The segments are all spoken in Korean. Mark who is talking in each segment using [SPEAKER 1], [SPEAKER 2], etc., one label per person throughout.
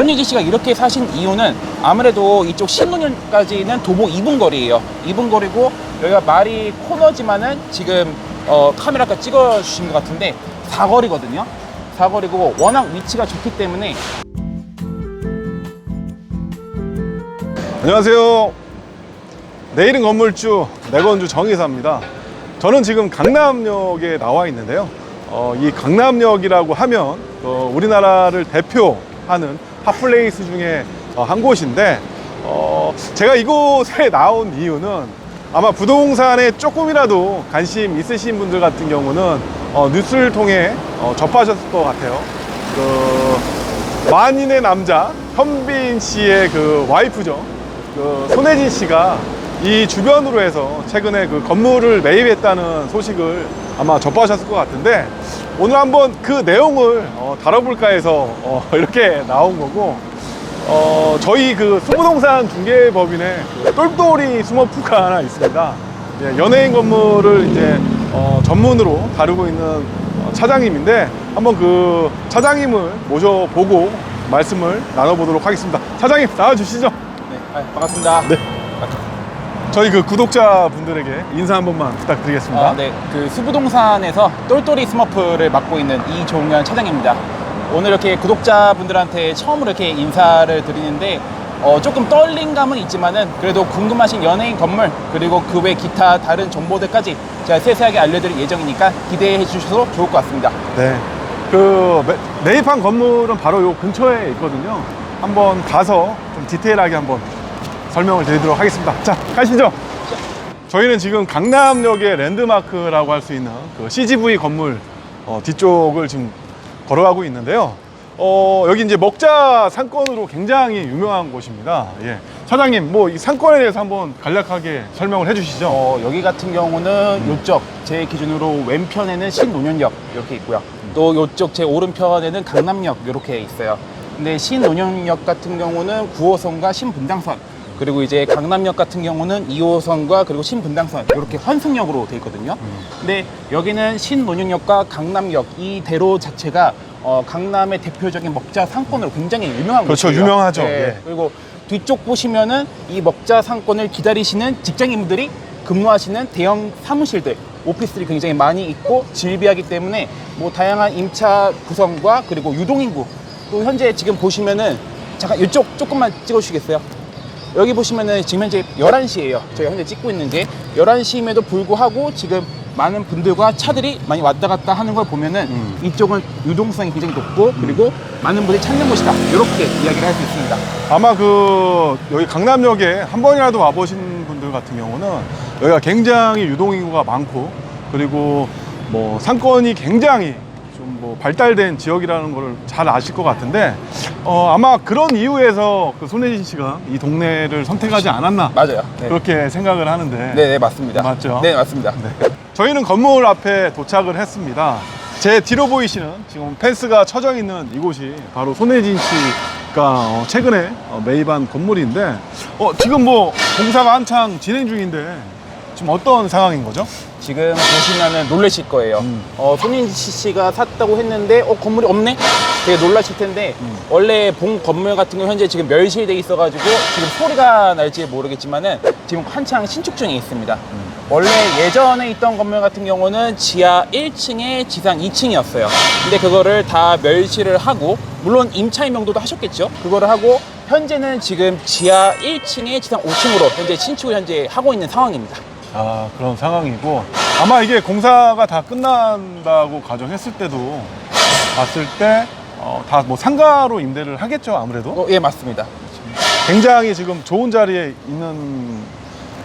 [SPEAKER 1] 손예진 씨가 이렇게 사신 이유는 아무래도 이쪽 신논현까지는 도보 2분 거리예요. 2분 거리고 여기가 말이 코너지만은 지금 어, 카메라가 찍어주신 것 같은데 사거리거든요. 사거리고 워낙 위치가 좋기 때문에
[SPEAKER 2] 안녕하세요. 내일은 건물주 내건주 정의사입니다. 저는 지금 강남역에 나와 있는데요. 어, 이 강남역이라고 하면 어, 우리나라를 대표하는 핫플레이스 중에 어, 한 곳인데 어, 제가 이곳에 나온 이유는 아마 부동산에 조금이라도 관심 있으신 분들 같은 경우는 어, 뉴스를 통해 어, 접하셨을 것 같아요. 그 만인의 남자 현빈 씨의 그 와이프죠. 그 손혜진 씨가 이 주변으로 해서 최근에 그 건물을 매입했다는 소식을 아마 접하셨을 것 같은데 오늘 한번 그 내용을 어, 다뤄볼까 해서 어, 이렇게 나온 거고 어, 저희 그 수부동산 중개법인에 그 똘똘이 스머프가 하나 있습니다. 예, 연예인 건물을 이제 어, 전문으로 다루고 있는 어, 차장님인데 한번 그 차장님을 모셔보고 말씀을 나눠보도록 하겠습니다. 차장님 나와주시죠.
[SPEAKER 1] 네, 아, 반갑습니다.
[SPEAKER 2] 네. 저희 그 구독자분들에게 인사 한 번만 부탁드리겠습니다.
[SPEAKER 1] 아, 네, 그 수부동산에서 똘똘이 스머프를 맡고 있는 이종현 차장입니다. 오늘 이렇게 구독자분들한테 처음으로 이렇게 인사를 드리는데 어, 조금 떨린 감은 있지만은 그래도 궁금하신 연예인 건물 그리고 그 외 기타 다른 정보들까지 제가 세세하게 알려드릴 예정이니까 기대해 주셔도 좋을 것 같습니다.
[SPEAKER 2] 네. 그 매- 매입한 건물은 바로 요 근처에 있거든요. 한번 가서 좀 디테일하게 한번 설명을 드리도록 하겠습니다. 자, 가시죠. 저희는 지금 강남역의 랜드마크라고 할 수 있는 그 CGV 건물 어, 뒤쪽을 지금 걸어가고 있는데요. 어, 여기 이제 먹자 상권으로 굉장히 유명한 곳입니다. 예. 차장님, 뭐 이 상권에 대해서 한번 간략하게 설명을 해주시죠.
[SPEAKER 1] 어, 여기 같은 경우는 요쪽 제 기준으로 왼편에는 신논현역 이렇게 있고요. 또 요쪽 제 오른편에는 강남역 이렇게 있어요. 근데 신논현역 같은 경우는 9호선과 신분당선 그리고 이제 강남역 같은 경우는 2호선과 그리고 신분당선 이렇게 환승역으로 돼 있거든요. 근데 여기는 신논현역과 강남역 이 대로 자체가 어, 강남의 대표적인 먹자 상권으로 굉장히 유명한
[SPEAKER 2] 그렇죠,
[SPEAKER 1] 곳이에요.
[SPEAKER 2] 유명하죠.
[SPEAKER 1] 네.
[SPEAKER 2] 예.
[SPEAKER 1] 그리고 뒤쪽 보시면은 이 먹자 상권을 기다리시는 직장인분들이 근무하시는 대형 사무실들, 오피스들이 굉장히 많이 있고 질비하기 때문에 뭐 다양한 임차 구성과 그리고 유동인구 또 현재 지금 보시면은 잠깐 이쪽 조금만 찍어주시겠어요? 여기 보시면은 지금 현재 11시예요. 저희가 현재 찍고 있는 게 11시임에도 불구하고 지금 많은 분들과 차들이 많이 왔다 갔다 하는 걸 보면은
[SPEAKER 2] 음.
[SPEAKER 1] 이쪽은 유동성이 굉장히 높고 그리고 많은 분들이 찾는 곳이다. 이렇게 이야기를 할 수 있습니다.
[SPEAKER 2] 아마 그 여기 강남역에 한 번이라도 와보신 분들 같은 경우는 여기가 굉장히 유동인구가 많고 그리고 뭐 상권이 굉장히 좀 뭐 발달된 지역이라는 걸 잘 아실 것 같은데 어 아마 그런 이유에서 그 손혜진 씨가 이 동네를 선택하지 않았나
[SPEAKER 1] 맞아요. 네.
[SPEAKER 2] 그렇게 생각을 하는데
[SPEAKER 1] 네, 네, 맞습니다.
[SPEAKER 2] 맞죠?
[SPEAKER 1] 네, 맞습니다.
[SPEAKER 2] 네. 저희는 건물 앞에 도착을 했습니다. 제 뒤로 보이시는 지금 펜스가 쳐져 있는 이곳이 바로 손혜진 씨가 어, 최근에 어, 매입한 건물인데 어, 지금 뭐 공사가 한창 진행 중인데 지금 어떤 상황인 거죠?
[SPEAKER 1] 지금 보시면은 놀라실 거예요.
[SPEAKER 2] 음.
[SPEAKER 1] 어, 손인지 씨가 샀다고 했는데, 어, 건물이 없네? 되게 놀라실 텐데,
[SPEAKER 2] 음.
[SPEAKER 1] 원래 본 건물 같은 거 현재 지금 멸실돼 있어가지고, 지금 소리가 날지 모르겠지만은, 지금 한창 신축 중에 있습니다.
[SPEAKER 2] 음.
[SPEAKER 1] 원래 예전에 있던 건물 같은 경우는 지하 1층에 지상 2층이었어요. 근데 그거를 다 멸실을 하고, 물론 임차 임명도도 하셨겠죠? 그거를 하고, 현재는 지금 지하 1층에 지상 5층으로 현재 신축을 현재 하고 있는 상황입니다.
[SPEAKER 2] 아 그런 상황이고 아마 이게 공사가 다 끝난다고 가정했을 때도 봤을 때다뭐 상가로 임대를 하겠죠 아무래도
[SPEAKER 1] 어, 예, 맞습니다.
[SPEAKER 2] 굉장히 지금 좋은 자리에 있는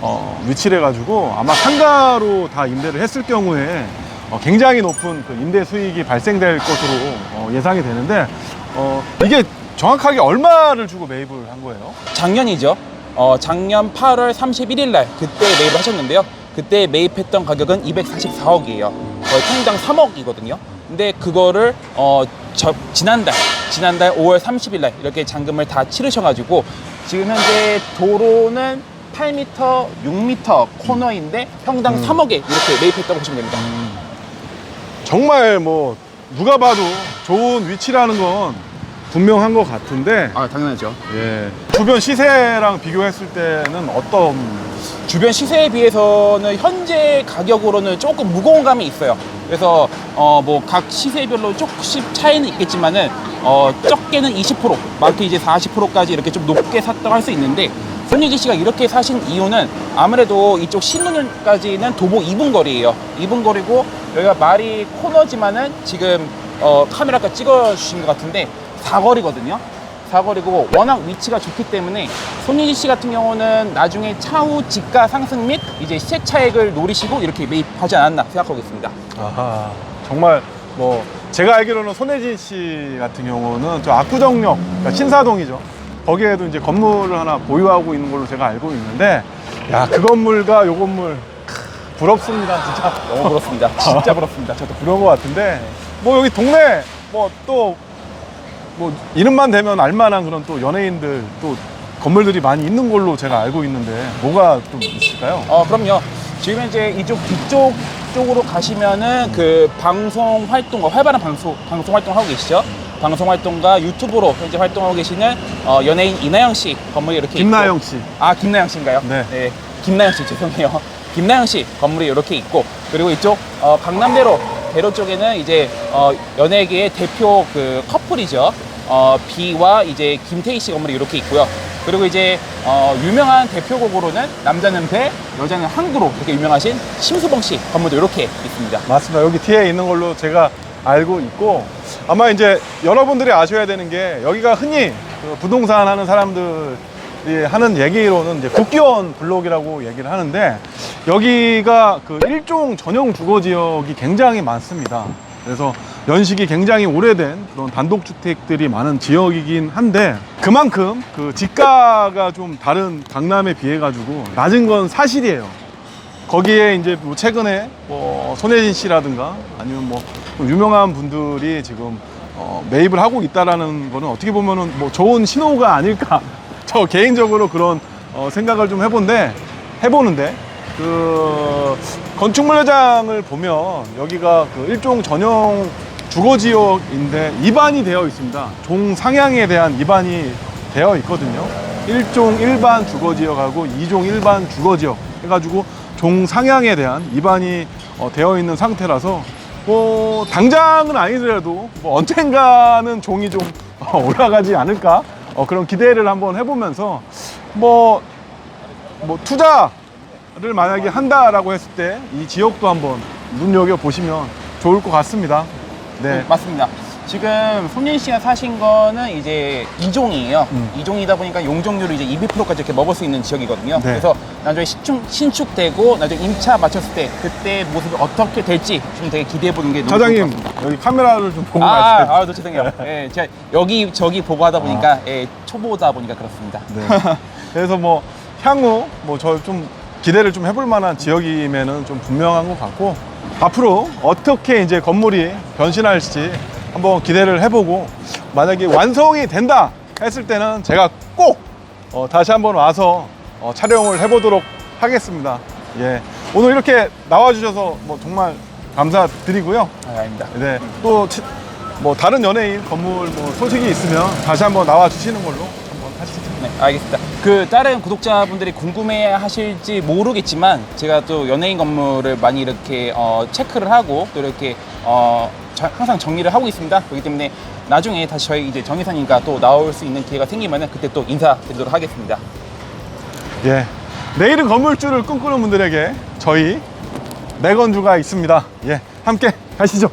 [SPEAKER 2] 어, 위치래 가지고 아마 상가로 다 임대를 했을 경우에 어, 굉장히 높은 그 임대 수익이 발생될 것으로 어, 예상이 되는데 어, 이게 정확하게 얼마를 주고 매입을 한 거예요?
[SPEAKER 1] 작년이죠. 어, 작년 8월 31일 날 그때 매입을 하셨는데요. 그때 매입했던 가격은 244억이에요. 거의 평당 3억이거든요. 근데 그거를 어, 저, 지난달 지난달 5월 30일 날 이렇게 잔금을 다 치르셔가지고 지금 현재 도로는 8m, 6m 코너인데 평당 3억에 이렇게 매입했다고 보시면 됩니다.
[SPEAKER 2] 정말 뭐 누가 봐도 좋은 위치라는 건 분명한 것 같은데
[SPEAKER 1] 아 당연하죠.
[SPEAKER 2] 예. 주변 시세랑 비교했을 때는 어떤
[SPEAKER 1] 주변 시세에 비해서는 현재 가격으로는 조금 무거운 감이 있어요. 그래서 어 뭐 각 시세별로 조금씩 차이는 있겠지만은 어 적게는 20% 많게 이제 40%까지 이렇게 좀 높게 샀다고 할 수 있는데 손예지 씨가 이렇게 사신 이유는 아무래도 이쪽 신논까지는 도보 2분 거리예요. 2분 거리고 여기가 말이 코너지만은 지금 어 카메라가 찍어 주신 것 같은데 사거리거든요. 사거리고 워낙 위치가 좋기 때문에 손예지 씨 같은 경우는 나중에 차후 지가 상승 및 이제 시세 차익을 노리시고 이렇게 매입하지 않았나 생각하고 있습니다.
[SPEAKER 2] 아하 정말 뭐 제가 알기로는 손혜진 씨 같은 경우는 저 압구정역 그러니까 신사동이죠 거기에도 이제 건물을 하나 보유하고 있는 걸로 제가 알고 있는데 야 그 건물과 요 건물 크, 부럽습니다 진짜
[SPEAKER 1] 너무 부럽습니다. 진짜 부럽습니다. 저도
[SPEAKER 2] 그런 것 같은데 뭐 여기 동네 뭐 또 뭐 이름만 대면 알만한 그런 또 연예인들 또 건물들이 많이 있는 걸로 제가 알고 있는데 뭐가 좀 있을까요?
[SPEAKER 1] 어 그럼요. 지금 이제 이쪽 뒤쪽 쪽으로 가시면은 그 방송 활동과 활발한 방송 방송 활동 하고 계시죠. 방송 활동과 유튜브로 현재 활동하고 계시는 어, 연예인 이나영 씨 건물이 이렇게
[SPEAKER 2] 김나영
[SPEAKER 1] 있고.
[SPEAKER 2] 씨
[SPEAKER 1] 아 김나영 씨인가요?
[SPEAKER 2] 네.
[SPEAKER 1] 김나영 씨 죄송해요. 김나영 씨 건물이 이렇게 있고 그리고 이쪽 어, 강남대로 대로 쪽에는 이제 어, 연예계의 대표 그 커플이죠. 어, 비와 이제 김태희 씨 건물이 이렇게 있고요. 그리고 이제 어, 유명한 대표곡으로는 남자는 배, 여자는 항구로 이렇게 유명하신 심수봉 씨 건물도 이렇게 있습니다.
[SPEAKER 2] 맞습니다. 여기 뒤에 있는 걸로 제가 알고 있고 아마 이제 여러분들이 아셔야 되는 게 여기가 흔히 그 부동산 하는 사람들이 하는 얘기로는 이제 국기원 블록이라고 얘기를 하는데 여기가 그 일종 전용 주거 지역이 굉장히 많습니다. 그래서 연식이 굉장히 오래된 그런 단독주택들이 많은 지역이긴 한데 그만큼 그 지가가 좀 다른 강남에 비해 가지고 낮은 건 사실이에요. 거기에 이제 뭐 최근에 뭐 손혜진 씨라든가 아니면 뭐좀 유명한 분들이 지금 어 매입을 하고 있다라는 거는 어떻게 보면은 뭐 좋은 신호가 아닐까 저 개인적으로 그런 어 생각을 좀 해본데 해보는데 그 건축물 회장을 보면 여기가 그 일종 전용 주거지역인데 입안이 되어 있습니다. 종 상향에 대한 입안이 되어 있거든요. 1종 일반 주거지역하고 2종 일반 주거지역 해가지고 종 상향에 대한 입안이 어, 되어 있는 상태라서 뭐 당장은 아니더라도 뭐 언젠가는 종이 좀 어, 올라가지 않을까 어, 그런 기대를 한번 해보면서 뭐, 뭐 투자를 만약에 한다라고 했을 때 이 지역도 한번 눈여겨 보시면 좋을 것 같습니다. 네.
[SPEAKER 1] 네, 맞습니다. 지금 손예진 씨가 사신 거는 이제 2종이에요.
[SPEAKER 2] 음.
[SPEAKER 1] 2종이다 보니까 용적률이 이제 200%까지 이렇게 먹을 수 있는 지역이거든요.
[SPEAKER 2] 네.
[SPEAKER 1] 그래서 나중에 신축, 신축되고 나중에 임차 마쳤을 때 그때 모습이 어떻게 될지 좀 되게 기대해 보는 게 너무 좋을 것
[SPEAKER 2] 차장님
[SPEAKER 1] 같습니다.
[SPEAKER 2] 여기 카메라를 좀 보고
[SPEAKER 1] 아,
[SPEAKER 2] 말씀해
[SPEAKER 1] 아, 아, 너 죄송해요. 예, 제가 여기 저기 보고 하다 보니까 예, 초보다 보니까 그렇습니다.
[SPEAKER 2] 네. 그래서 뭐 향후 뭐 저 좀 기대를 좀 해볼 만한 지역임에는 좀 분명한 것 같고 앞으로 어떻게 이제 건물이 변신할지 한번 기대를 해보고 만약에 완성이 된다 했을 때는 제가 꼭 어, 다시 한번 와서 어, 촬영을 해보도록 하겠습니다. 예. 오늘 이렇게 나와주셔서 뭐 정말 감사드리고요.
[SPEAKER 1] 아, 아닙니다.
[SPEAKER 2] 네. 또뭐 다른 연예인 건물 뭐 소식이 있으면 다시 한번 나와 주시는 걸로 한번 하시죠.
[SPEAKER 1] 네, 알겠습니다. 그 다른 구독자분들이 궁금해 하실지 모르겠지만 제가 또 연예인 건물을 많이 이렇게 어, 체크를 하고 또 이렇게 어, 저- 항상 정리를 하고 있습니다. 그렇기 때문에 나중에 다시 저희 이제 정혜선님과 또 나올 수 있는 기회가 생기면은 그때 또 인사드리도록 하겠습니다.
[SPEAKER 2] 예. 내일은 건물주를 꿈꾸는 분들에게 저희 내건주가 있습니다. 예. 함께 가시죠.